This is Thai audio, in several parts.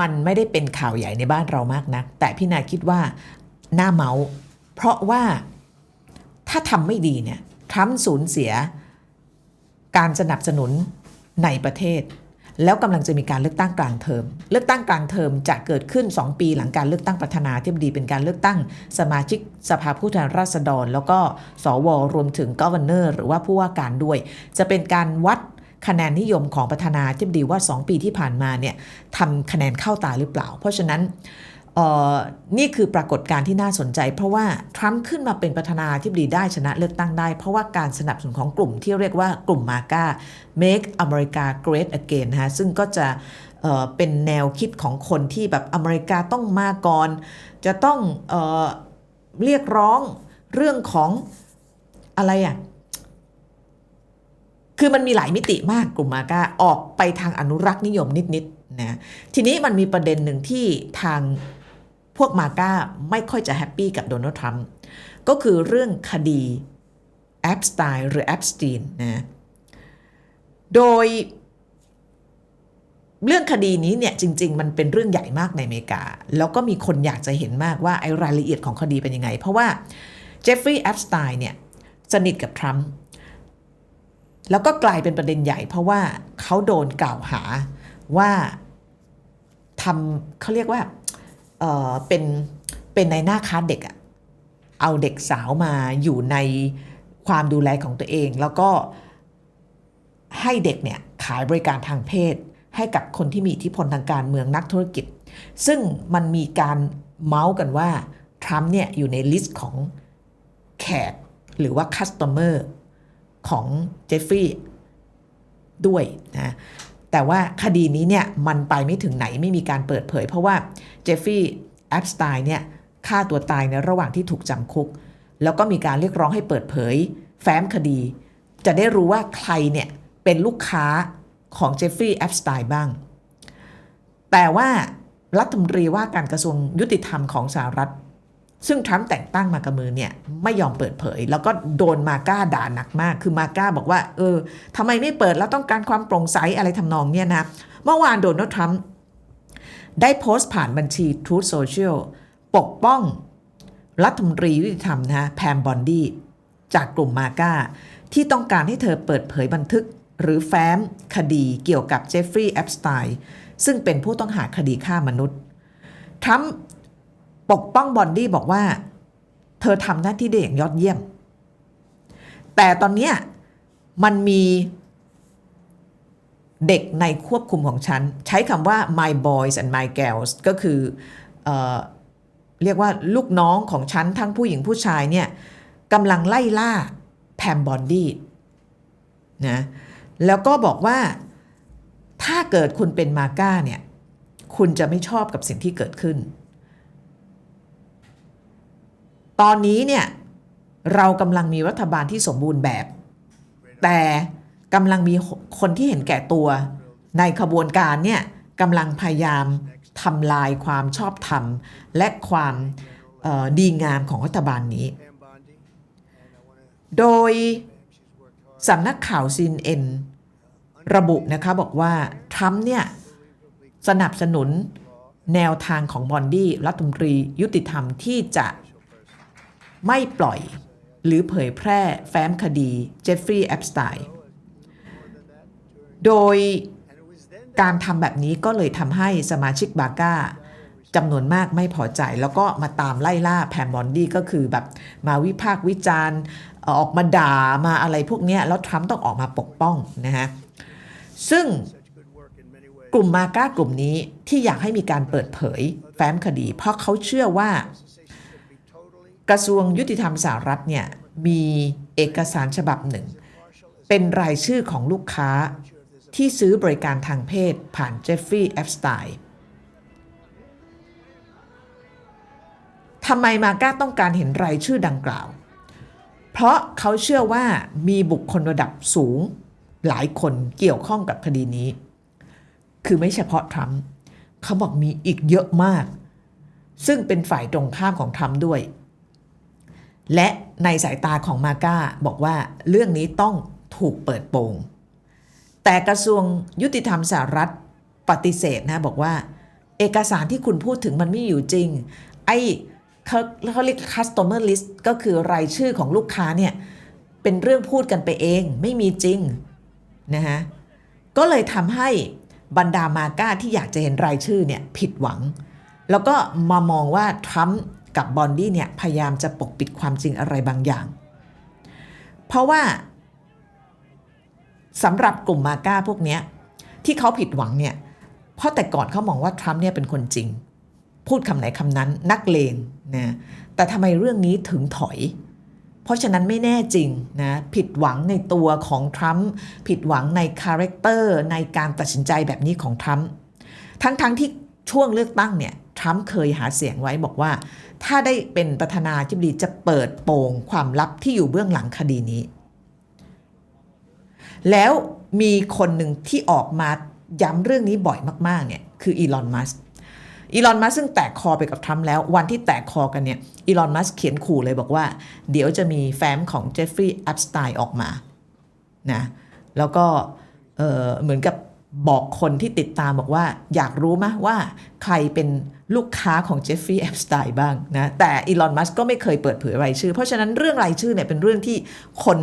มันไม่ได้เป็นข่าวใหญ่ในบ้านเรามากนัก แต่พี่นาคิดว่าหน้าเมาส์เพราะว่าถ้าทำไม่ดีเนี่ยทรัมป์สูญเสีย การสนับสนุนในประเทศ แล้วกำลังจะมีการเลือกตั้งกลางเทอม เลือกตั้งกลางเทอมจะเกิดขึ้น 2 ปีหลังการเลือกตั้งประธานาธิบดีเป็นการเลือกตั้งสมาชิกสภาผู้แทนราษฎร แล้วก็สวรวมถึงก o v e r n o r หรือว่าผู้ว่าการด้วย จะเป็นการวัด คะแนนนิยมของประธานาธิบดีว่า 2 ปีที่ผ่านมาเนี่ยทำคะแนนเข้าตาหรือเปล่า เพราะฉะนั้นเอ่อนี่คือปรากฏการณ์ที่น่าสนใจ เพราะว่าทรัมป์ขึ้นมาเป็นประธานาธิบดีได้ชนะเลือกตั้งได้ เพราะว่าการสนับสนุนของกลุ่มที่เรียกว่ากลุ่มมาก้า Make America Great Again นะฮะซึ่งก็จะเอ่อเป็นแนวคิดของคนที่แบบอเมริกาต้องมาก่อน จะต้องเออเรียกร้องเรื่องของอะไรอะ่ะ คือมันมีหลายมิติมากกลุ่มมาก้าออกไปทางอนุรักษ์นิยมนิดๆนะทีนี้มันมีประเด็นหนึ่งที่ทางพวกมาก้าไม่ค่อยจะแฮปปี้กับโดนัลด์ทรัมป์ก็คือเรื่องคดีแอปสไตล์หรือแอปสตีนนะโดยเรื่องคดีนี้เนี่ยจริง ๆ มันเป็นเรื่องใหญ่มากในอเมริกา แล้วก็มีคนอยากจะเห็นมากว่าไอ้รายละเอียดของคดีเป็นยังไง เพราะว่าเจฟฟรีย์แอปสไตน์เนี่ยสนิทกับทรัมป์ แล้วก็กลายเป็นประเด็นใหญ่ เพราะว่าเขาโดนกล่าวหาว่าทำเขาเรียกว่าเออเป็นเป็นในหน้าค้าเด็กอะเอาเด็กสาวมาอยู่ในความดูแลของตัวเอง แล้วก็ให้เด็กเนี่ยขายบริการทางเพศ ให้กับคนที่มีอิทธิพลทางการเมืองนักธุรกิจ ซึ่งมันมีการเมาส์กันว่า ทรัมป์เนี่ยอยู่ในลิสต์ของแขกหรือว่าคัสเตอร์ ของเจฟฟรีย์ด้วยนะแต่ว่าคดีนี้เนี่ยมันไปไม่ถึงไหนไม่มีการเปิดเผย เพราะว่าเจฟฟรีย์แอปสไตน์เนี่ยฆ่าตัวตายในระหว่างที่ถูกจำคุก แล้วก็มีการเรียกร้องให้เปิดเผย แฟ้มคดี จะได้รู้ว่าใครเนี่ยเป็นลูกค้าของเจฟฟรีย์แอปสไตน์บ้าง แต่ว่ารัฐมนตรีว่าการกระทรวงยุติธรรมของสหรัฐ ซึ่งทรัมป์แต่งตั้งมากับมือเนี่ยไม่ยอมเปิดเผย แล้วก็โดนมาก้าด่าหนักมาก คือมาก้าบอกว่า เออทำไมไม่เปิดแล้วต้องการความโปร่งใสอะไรทำนองเนี่ยนะ เมื่อวานโดนัลด์ทรัมป์ได้โพสต์ผ่านบัญชี Truth Social ปกป้องรัฐมนตรียุติธรรมนะแพมบอนดี้จากกลุ่มมาก้า ที่ต้องการให้เธอเปิดเผยบันทึกหรือแฟ้มคดีเกี่ยวกับเจฟฟรีย์แอปสไตน์ซึ่งเป็นผู้ต้องหาคดีฆ่ามนุษย์ทรัมป์ ปกป้องบอนดี้บอกว่า เธอทำหน้าที่ได้อย่างยอดเยี่ยม แต่ตอนเนี้ยมันมีเด็กในควบคุมของฉัน ใช้คำว่า my boys and my girls ก็คือเออเรียกว่าลูกน้องของฉัน ทั้งผู้หญิงผู้ชายเนี่ยกำลังไล่ล่าแพมบอนดี้นะแล้วก็บอกว่าถ้าเกิดคุณเป็นมาก้าเนี่ย คุณจะไม่ชอบกับสิ่งที่เกิดขึ้น ตอนนี้เนี่ยเรากำลังมีรัฐบาลที่สมบูรณ์แบบ แต่กำลังมีคนที่เห็นแก่ตัว ในขบวนการเนี่ยกำลังพยายามทำลายความชอบธรรม และความดีงามของรัฐบาลนี้ โดยสำนักข่าวซีนเอ็นระบุนะคะบอกว่า ทรัมป์เนี่ยสนับสนุนแนวทางของบอนดี้รัฐมนตรียุติธรรมที่จะ ไม่ปล่อย หรือเผยแพร่แฟ้มคดีเจฟฟรีย์แอปสไตน์โดยการทำแบบนี้ก็เลยทำให้สมาชิกบาก้าจำนวนมากไม่พอใจ แล้วก็มาตามไล่ล่าแพมบอนดี้ก็คือแบบมาวิพากษ์วิจารณ์ออกมาด่ามาอะไรพวกนี้แล้วทรัมป์ต้องออกมาปกป้องนะฮะซึ่งกลุ่มมาก้ากลุ่มนี้ที่อยากให้มีการเปิดเผยแฟ้มคดี เพราะเขาเชื่อว่า กระทรวงยุติธรรมสหรัฐเนี่ยมีเอกสารฉบับหนึ่ง เป็นรายชื่อของลูกค้าที่ซื้อบริการทางเพศผ่านเจฟฟรีย์แอปสไตน์ทำไมมาก้าต้องการเห็นรายชื่อดังกล่าว เพราะเขาเชื่อว่ามีบุคคลระดับสูงหลายคนเกี่ยวข้องกับคดีนี้ คือไม่เฉพาะทรัมป์เขาบอกมีอีกเยอะมาก ซึ่งเป็นฝ่ายตรงข้ามของทรัมป์ด้วย และในสายตาของมาก้าบอกว่าเรื่องนี้ต้องถูกเปิดโปง แต่กระทรวงยุติธรรมสหรัฐปฏิเสธนะบอกว่า เอกสารที่คุณพูดถึงมันไม่อยู่จริง ไอ้เขาเขาเรียก customer list ก็คือรายชื่อของลูกค้าเนี่ย เป็นเรื่องพูดกันไปเองไม่มีจริงนะฮะก็เลยทำให้บรรดามาก้าที่อยากจะเห็นรายชื่อเนี่ยผิดหวัง แล้วก็มามองว่าทรัมป์ กับบอนดี้เนี่ยพยายามจะปกปิดความจริงอะไรบางอย่าง เพราะว่าสำหรับกลุ่มมาก้าพวกนี้ที่เขาผิดหวังเนี่ยเพราะแต่ก่อนเขามองว่าทรัมป์เนี่ยเป็นคนจริง พูดคำไหนคำนั้นนักเลงนะแต่ทำไมเรื่องนี้ถึงถอย เพราะฉะนั้นไม่แน่จริงนะผิดหวังในตัวของทรัมป์ผิดหวังในคาแรคเตอร์ในการตัดสินใจแบบนี้ของทรัมป์ทั้งๆทที่ช่วงเลือกตั้งเนี่ย ทรัมป์เคยหาเสียงไว้บอกว่า ถ้าได้เป็นประธานาธิบดีจะเปิดโปงความลับที่อยู่เบื้องหลังคดีนี้ แล้วมีคนหนึ่งที่ออกมาย้ำเรื่องนี้บ่อยมากๆเนี่ยคืออีลอนมัสอีลอนมัสซึ่งแตกคอไปกับทรัมป์แล้ว วันที่แตกคอกันเนี่ยอีลอนมัสเขียนขู่เลยบอกว่า เดี๋ยวจะมีแฟ้มของเจฟฟรีย์แอปสไตน์ออกมานะแล้วก็เเหมือนกับ บอกคนที่ติดตามบอกว่า อยากรู้ไหมว่าใครเป็นลูกค้าของเจฟฟรีย์แอปสไตน์บ้างนะแต่อีลอนมัสก็ไม่เคยเปิดเผยรายชื่อ เพราะฉะนั้นเรื่องรายชื่อเนี่ยเป็นเรื่องที่คน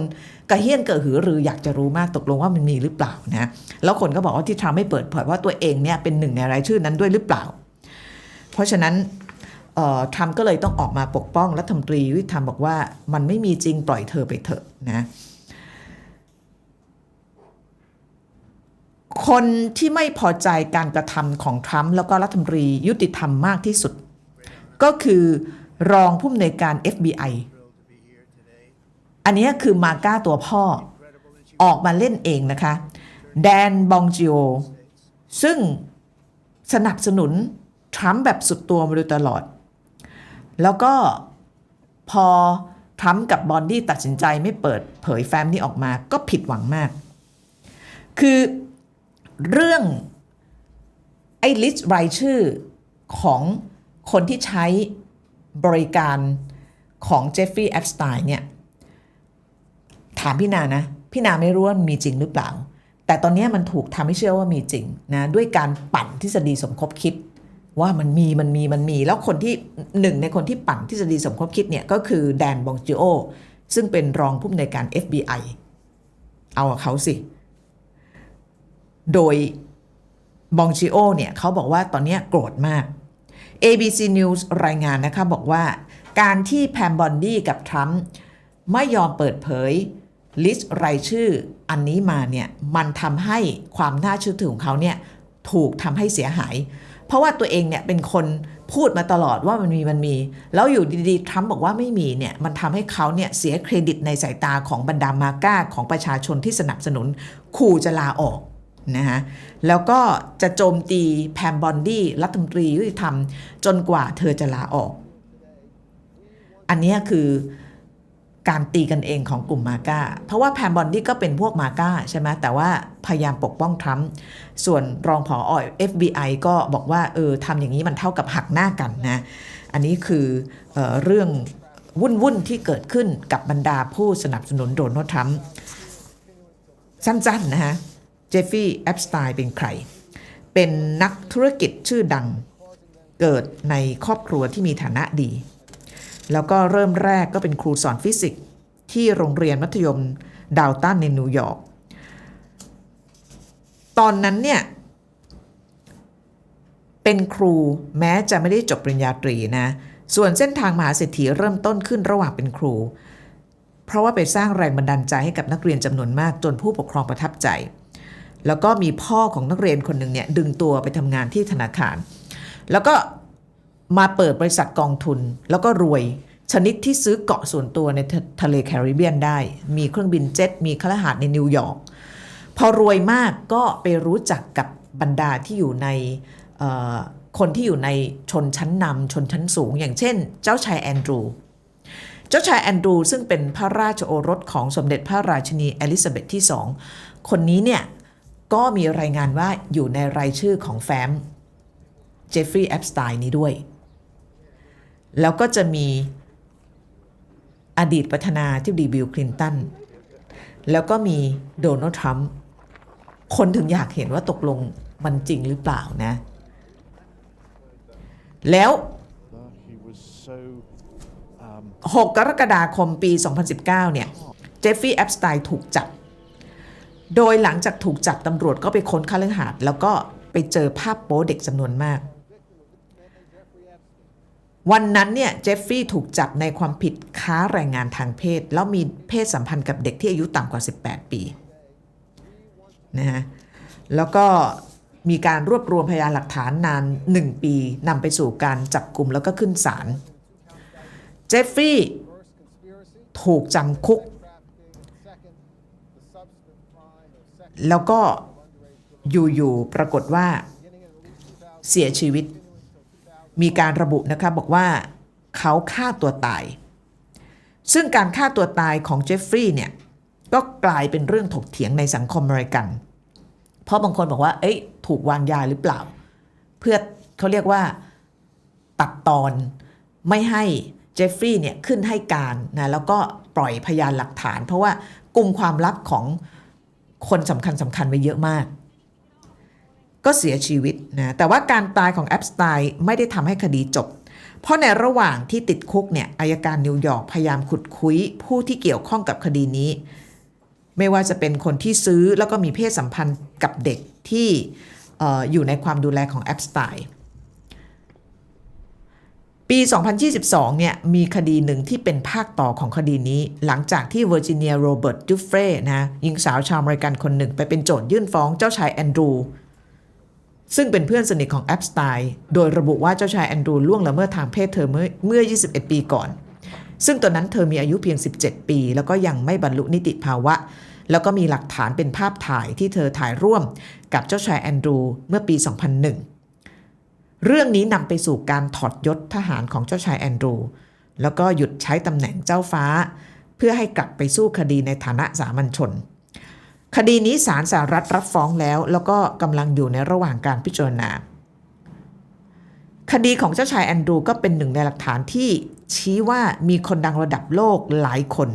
กระเฮี้ยนเกิดหือรืออยากจะรู้มากตกลงว่ามันมีหรือเปล่านะแล้วคนก็บอกว่าที่ทรัมป์ไม่เปิดเผยว่าตัวเองเนี่ยเป็นหนึ่งในรายชื่อนั้นด้วยหรือเปล่า เพราะฉะนั้นทรัมป์ก็เลยต้องออกมาปกป้องรัฐมนตรียุติธรรมบอกว่ามันไม่มีจริงปล่อยเธอไปเถอะนะ คนที่ไม่พอใจการกระทำของทรัมป์แล้วก็รัฐมนตรียุติธรรมมากที่สุด ก็คือรองผู้อำนวยการ FBI อันนี้คือมาก้าตัวพ่อออกมาเล่นเองนะคะ แดนบองจิโอ ซึ่งสนับสนุนทรัมป์แบบสุดตัวมาโดยตลอด แล้วก็พอทรัมป์กับบอนดี้ตัดสินใจไม่เปิดเผยแฟ้มนี้ออกมาก็ผิดหวังมาก คือ เรื่องไอ้ลิสต์รายชื่อของคนที่ใช้บริการของเจฟฟรีย์แอปสไตน์เนี่ย ถามพี่นานะ พี่นาไม่รู้ว่ามีจริงหรือเปล่า แต่ตอนนี้มันถูกทำให้เชื่อว่ามีจริงนะด้วยการปั่นทฤษฎีสมคบคิด ว่ามันมีมันมีมันมี แล้วคนที่หนึ่งในคนที่ปั่นทฤษฎีสมคบคิดเนี่ย ก็คือแดนบองจิโอซึ่งเป็นรองผู้อำนวยการ FBI เอาเขาสิ โดยบองจิโอเนี่ยเขาบอกว่าตอนนี้โกรธมาก ABC News รายงานนะคะบอกว่า การที่แพมบอนดี้กับทรัมป์ไม่ยอมเปิดเผยลิสต์รายชื่ออันนี้มาเนี่ยมันทำให้ความน่าเชื่อถือของเขาเนี่ยถูกทำให้เสียหาย เพราะว่าตัวเองเนี่ยเป็นคนพูดมาตลอดว่ามันมีมันมี แล้วอยู่ดีๆทรัมป์บอกว่าไม่มีเนี่ยมันทำให้เขาเนี่ยเสียเครดิตในสายตาของบรรดามาก้าของประชาชนที่สนับสนุนขู่จะลาออก นะฮะแล้วก็จะโจมตีแพมบอนดี้รัฐมนตรียุติธรรม จนกว่าเธอจะลาออก อันนี้คือการตีกันเองของกลุ่มมาก้า เพราะว่าแพมบอนดี้ก็เป็นพวกมาก้าใช่ไหมแต่ว่าพยายามปกป้องทรัมป์ส่วนรองผออ FBI ก็บอกว่าเออทำอย่างนี้มันเท่ากับหักหน้ากันนะ อันนี้คือเออเรื่องวุ่นวุ่นที่เกิดขึ้นกับบรรดาผู้สนับสนุนโดนัลด์ทรัมป์สั้นๆนะฮะ เจฟฟี่แอปสไตน์เป็นใคร เป็นนักธุรกิจชื่อดังเกิดในครอบครัวที่มีฐานะดี แล้วก็เริ่มแรกก็เป็นครูสอนฟิสิกส์ที่โรงเรียนมัธยมดาวตันในนิวยอร์ก ตอนนั้นเนี่ย เป็นครูแม้จะไม่ได้จบปริญญาตรีนะ ส่วนเส้นทางมหาเศรษฐีเริ่มต้นขึ้นระหว่างเป็นครู เพราะว่าไปสร้างแรงบันดาลใจให้กับนักเรียนจำนวนมากจนผู้ปกครองประทับใจ แล้วก็มีพ่อของนักเรียนคนหนึ่งเนี่ยดึงตัวไปทำงานที่ธนาคาร แล้วก็มาเปิดบริษัทกองทุน แล้วก็รวยชนิดที่ซื้อเกาะส่วนตัวในทะเลแคริบเบียนได้ มีเครื่องบินเจ็ต มีคฤหาสน์ในนิวยอร์ก พอรวยมากก็ไปรู้จักกับบรรดาที่อยู่ในคนที่อยู่ในชนชั้นนำชนชั้นสูง อย่างเช่น เจ้าชายแอนดรู เจ้าชายแอนดรูซึ่งเป็นพระราชโอรสของสมเด็จพระราชินีเอลิซาเบธที่สองคนนี้เนี่ย ก็มีรายงานว่าอยู่ในรายชื่อของแฟ้มเจฟฟรีย์แอปสไตน์นี้ด้วย แล้วก็จะมีอดีตประธานาธิบดีบิลคลินตัน แล้วก็มีโดนัลด์ทรัมป์คนถึงอยากเห็นว่าตกลงมันจริงหรือเปล่านะ แล้ว 6 กรกฎาคมปี 2019 เนี่ย เจฟฟี่แอปสไตน์ถูกจับ โดยหลังจากถูกจับตำรวจก็ไปค้นคฤหาสน์แล้วก็ไปเจอภาพโป๊เด็กจำนวนมาก วันนั้นเนี่ยเจฟฟี่ถูกจับในความผิดค้าแรงงานทางเพศ แล้วมีเพศสัมพันธ์กับเด็กที่อายุต่ำกว่า 18 ปีนะฮะแล้วก็มีการรวบรวมพยานหลักฐานนาน 1 ปีนำไปสู่การจับกลุ่มแล้วก็ขึ้นศาลเจฟฟี่ถูกจำคุก แล้วก็อยู่ๆปรากฏว่าเสียชีวิต มีการระบุนะคะบอกว่าเขาฆ่าตัวตาย ซึ่งการฆ่าตัวตายของเจฟฟรีย์เนี่ยก็กลายเป็นเรื่องถกเถียงในสังคมอเมริกัน เพราะบางคนบอกว่า เอ้ย ถูกวางยาหรือเปล่า เพื่อเขาเรียกว่าตัดตอนไม่ให้เจฟฟรีย์เนี่ยขึ้นให้การนะแล้วก็ปล่อยพยานหลักฐาน เพราะว่ากลุ่มความลับของ คนสำคัญสำคัญไว้เยอะมาก ก็เสียชีวิตนะแต่ว่าการตายของแอปสไตน์ไม่ได้ทำให้คดีจบ เพราะในระหว่างที่ติดคุกเนี่ยอายการนิวยอร์กพยายามขุดคุยผู้ที่เกี่ยวข้องกับคดีนี้ ไม่ว่าจะเป็นคนที่ซื้อแล้วก็มีเพศสัมพันธ์กับเด็กที่ออยู่ในความดูแลของแอปสไตน์ ปี 2022 เนี่ยมีคดีหนึ่งที่เป็นภาคต่อของคดีนี้ หลังจากที่เวอร์จิเนียโรเบิร์ตดูเฟรนะหญิงสาวชาวอเมริกันคนหนึ่งไปเป็นโจทยื่นฟ้องเจ้าชายแอนดรูซึ่งเป็นเพื่อนสนิทของแอปสไตน์โดยระบุว่าเจ้าชายแอนดรูล่วงละเมิดทางเพศเธอเมื่อเมื่อ 21 ปีก่อน ซึ่งตอนนั้นเธอมีอายุเพียง 17 ปี แล้วก็ยังไม่บรรลุนิติภาวะ แล้วก็มีหลักฐานเป็นภาพถ่ายที่เธอถ่ายร่วมกับเจ้าชายแอนดรูเมื่อปี 2001 เรื่องนี้นำไปสู่การถอดยศทหารของเจ้าชายแอนดรู แล้วก็หยุดใช้ตำแหน่งเจ้าฟ้า เพื่อให้กลับไปสู้คดีในฐานะสามัญชน คดีนี้ศาลสหรัฐรับฟ้องแล้ว แล้วก็กำลังอยู่ในระหว่างการพิจารณา คดีของเจ้าชายแอนดรูก็เป็นหนึ่งในหลักฐานที่ชี้ว่ามีคนดังระดับโลกหลายคน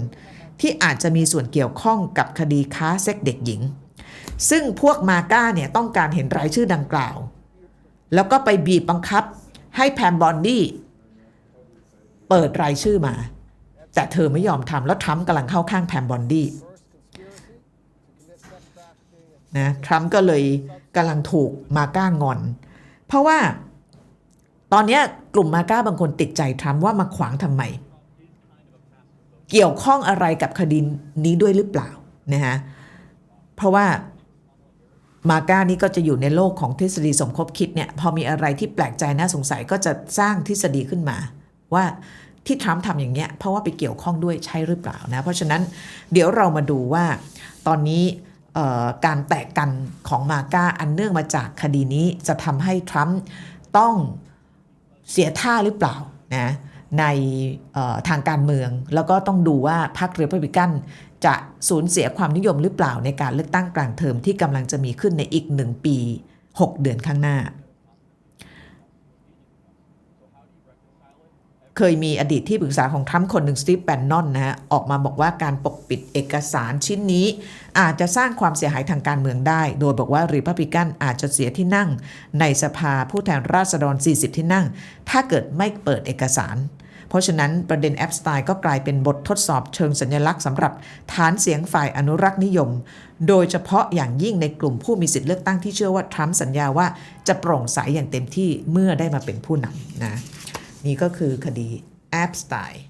ที่อาจจะมีส่วนเกี่ยวข้องกับคดีค้าเซ็กเด็กหญิง ซึ่งพวกมาก้าเนี่ยต้องการเห็นรายชื่อดังกล่าว แล้วก็ไปบีบบังคับให้แพมบอนดี้เปิดรายชื่อมา แต่เธอไม่ยอมทำแล้วทรัมป์กำลังเข้าข้างแพมบอนดี้นะทรัมป์ก็เลยกำลังถูกมาก้างอน เพราะว่าตอนนี้กลุ่มมาก้าบางคนติดใจทรัมป์ว่ามาขวางทำไม เกี่ยวข้องอะไรกับคดีนี้ด้วยหรือเปล่านะฮะเพราะว่า มาก้านี่ก็จะอยู่ในโลกของทฤษฎีสมคบคิดเนี่ยพอมีอะไรที่แปลกใจน่าสงสัยก็จะสร้างทฤษฎีขึ้นมา ว่าที่ทรัมป์ทำอย่างเงี้ยเพราะว่าไปเกี่ยวข้องด้วยใช่หรือเปล่านะ เพราะฉะนั้นเดี๋ยวเรามาดูว่าตอนนี้การแตกกันของมาก้าอันเนื่องมาจากคดีนี้จะทำให้ทรัมป์ต้องเสียท่าหรือเปล่านะในทางการเมืองแล้วก็ต้องดูว่าพรรคเรพับลิกัน จะสูญเสียความนิยมหรือเปล่าในการเลือกตั้งกลางเทอมที่กำลังจะมีขึ้นในอีกหนึ่งปี 6 เดือนข้างหน้า เคยมีอดีตที่ปรึกษาของทรัมป์คนหนึ่งสตีฟแบนนอนนะฮะออกมาบอกว่าการปกปิดเอกสารชิ้นนี้ อาจจะสร้างความเสียหายทางการเมืองได้ โดยบอกว่ารีพับลิกันอาจจะเสียที่นั่ง ในสภาผู้แทนราษฎร 40 ที่นั่ง ถ้าเกิดไม่เปิดเอกสาร เพราะฉะนั้นประเด็นแอปสไตล์ก็กลายเป็นบททดสอบเชิงสัญลักษณ์สำหรับฐานเสียงฝ่ายอนุรักษ์นิยม โดยเฉพาะอย่างยิ่งในกลุ่มผู้มีสิทธิเลือกตั้งที่เชื่อว่าทรัมป์สัญญาว่าจะโปร่งใสอย่างเต็มที่เมื่อได้มาเป็นผู้นำนะนี่ก็คือคดีแอปสไตล์